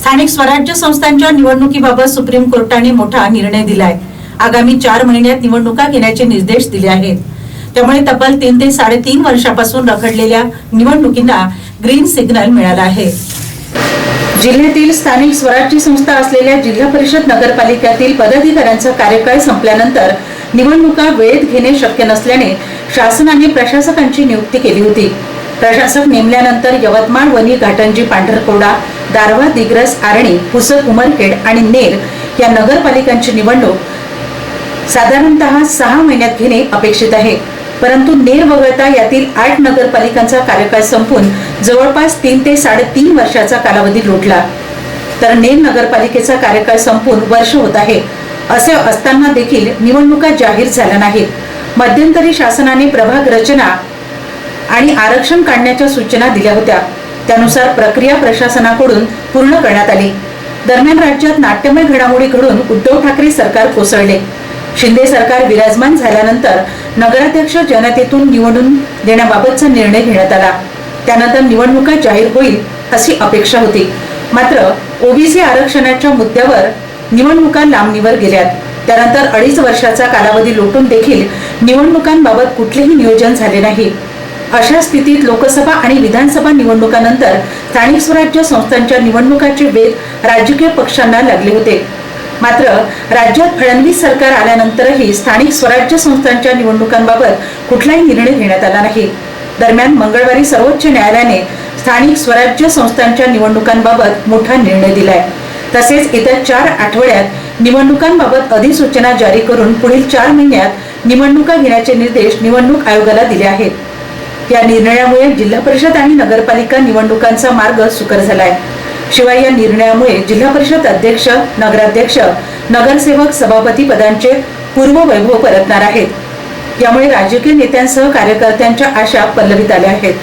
स्थानिक स्वराज्य संस्थांच्या निवडणुकीबाबत सुप्रीम कोर्टाने मोठा निर्णय दिलाय. आगामी चार महिन्यात निवडणुका घेण्याचे निर्देश दिले आहेत. त्यामुळे तब्बल तीन ते साडेतीन वर्षापासून रखडलेल्या निवडणुकींना ग्रीन सिग्नल मिळाला आहे. जिल्ह्यातील स्थानिक स्वराज्य संस्था असलेल्या जिल्हा परिषद नगरपालिकातील पदाधिकाऱ्यांचा कार्यकाळ संपल्यानंतर निवडणुका वेळेत घेणे शक्य नसल्याने शासनाने प्रशासकांची नियुक्ती केली होती. प्रशासक नेमल्यानंतर यवतमाळ वनी घाटंजी पांढरकोडा दारवा दिग्रस आरणी पुसद उमरखेड आणि नेर या नगरपालिकांची निवडणूक साधारणत सहा महिन्यात घेणे अपेक्षित आहे. परंतु नेर वगळता यातील आठ नगरपालिकांचा कार्यकाळ संपून जवळपास तीन ते साडेतीन वर्षाचा कालावधी लोटला. तर नेर नगरपालिकेचा कार्यकाळ संपून वर्ष होत आहे. असे असताना देखील निवडणुका जाहीर झाल्या नाहीत. मध्यंतरी शासनाने प्रभाग रचना आणि आरक्षण काढण्याच्या सूचना दिल्या होत्या. त्यानुसार प्रक्रिया प्रशासनाकडून पूर्ण करण्यात आली. दरम्यान राज्यात नाट्यमय घडामोडी घडून उद्धव ठाकरे सरकार कोसळले. शिंदे सरकार विराजमान झाल्यानंतर नगराध्यक्ष जनतेतून निवडून देण्याबाबतचा निर्णय घेण्यात आला. त्यानंतर निवडणुका जाहीर होईल अशी अपेक्षा होती. मात्र ओबीसी आरक्षणाच्या मुद्द्यावर निवडणुका लांबणीवर गेल्यात. त्यानंतर अडीच वर्षाचा कालावधी लोटून देखील निवडणुकांबाबत कुठलेही नियोजन झाले नाही. अशा स्थितीत लोकसभा आणि विधानसभा निवडणुकानंतर स्थानिक स्वराज्य संस्थांच्या निवडणुकाचे वेध राजकीय पक्षांना लागले होते. मात्र राज्यात फडणवीस सरकार आल्यानंतरही स्थानिक स्वराज्य संस्थांच्या निवडणुकांबाबत कुठलाही निर्णय घेण्यात आला नाही. दरम्यान मंगळवारी सर्वोच्च न्यायालयाने स्थानिक स्वराज्य संस्थांच्या निवडणुकांबाबत मोठा निर्णय दिलाय. तसेच येत्या चार आठवड्यात निवडणुकांबाबत अधिसूचना जारी करून पुढील चार महिन्यात निवडणुका घेण्याचे निर्देश निवडणूक आयोगाला दिले आहेत. या निर्णयामुळे जिल्हा परिषद आणि नगरपालिका निवडणुकांचा मार्ग सुकर झालाय. शिवाय या निर्णयामुळे जिल्हा परिषद अध्यक्ष नगराध्यक्ष नगरसेवक सभापती पदांचे पूर्व वैभव परतणार आहेत. यामुळे राजकीय नेत्यांसह कार्यकर्त्यांच्या आशा पल्लवित आल्या आहेत.